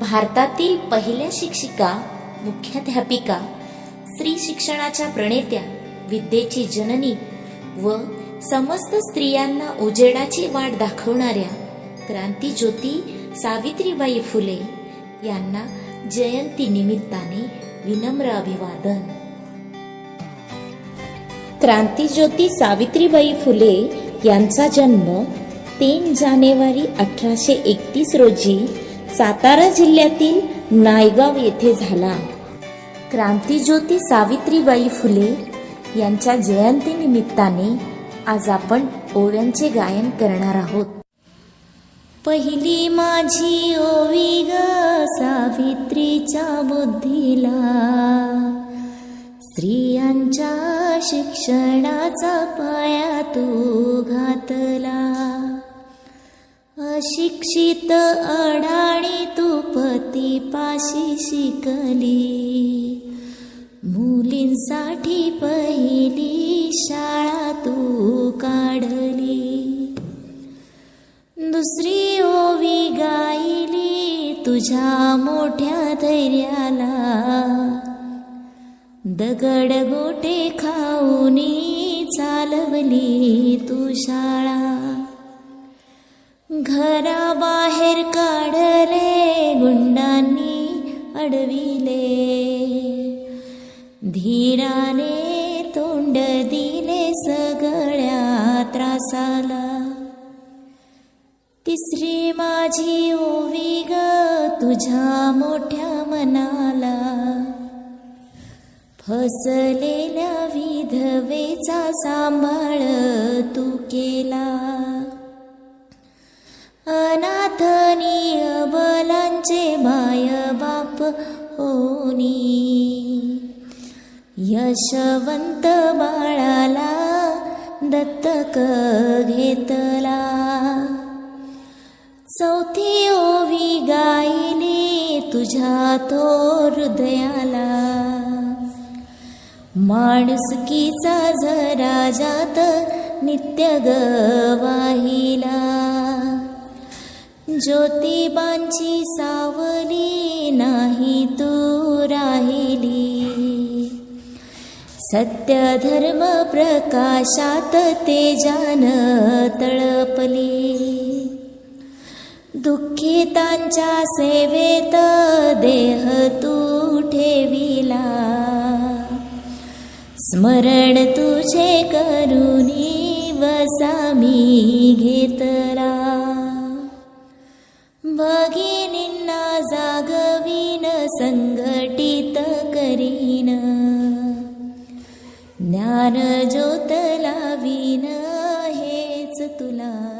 भारतातील पहिल्या शिक्षिका मुख्याध्यापिका स्त्री शिक्षणाच्या प्रणेत्या विद्येची जननी व समस्त स्त्रियांना उजेडाची वाट दाखवणाऱ्या क्रांतीज्योती सावित्रीबाई फुले यांना जयंती निमित्ताने विनम्र अभिवादन. क्रांतीज्योती सावित्रीबाई फुले यांचा जन्म तीन जानेवारी अठराशे एकतीस रोजी सातारा जिल्ह्यातील नायगाव येथे झाला. क्रांतीज्योती सावित्रीबाई फुले यांच्या जयंतीनिमित्ताने आज आपण ओव्यांचे गायन करणार आहोत. पहिली माझी ओवी ग सावित्रीच्या बुद्धीला. स्त्रियांच्या शिक्षणाचा पाया तू घातला. शिक्षित अडाणी तू पतीपाशी शिकली. मुलींसाठी पहिली शाळा तू काढली. दुसरी ओवी गायली तुझ्या मोठ्या धैर्याला. दगड गोटे खाऊनी चालवली तू शाळा. घराबाहेर काढले गुंडांनी अडविले. धीराने तोंड दिले सगळ्या त्रासाला. तिसरी माझी ओवी ग तुझ्या मोठ्या मनाला. फसलेल्या विधवेचा सांभाळ तू केला. माय बाप होनी. यशवंत बाळाला दत्तक घेतला. चौथी ओवी गायने तुझ्या तो हृदयाला. माणुसकीचा जरा जात नित्य गवाहिला ज्योतिबांची सावली नाही तू राहिली. सत्य धर्म प्रकाशात तेजान तळपली. दुःखितांच्या सेवेत देह तू ठेविला. स्मरण तुझे करुणी वसामी घेतला. ज्ञान ज्योतला लावीन हेच तुला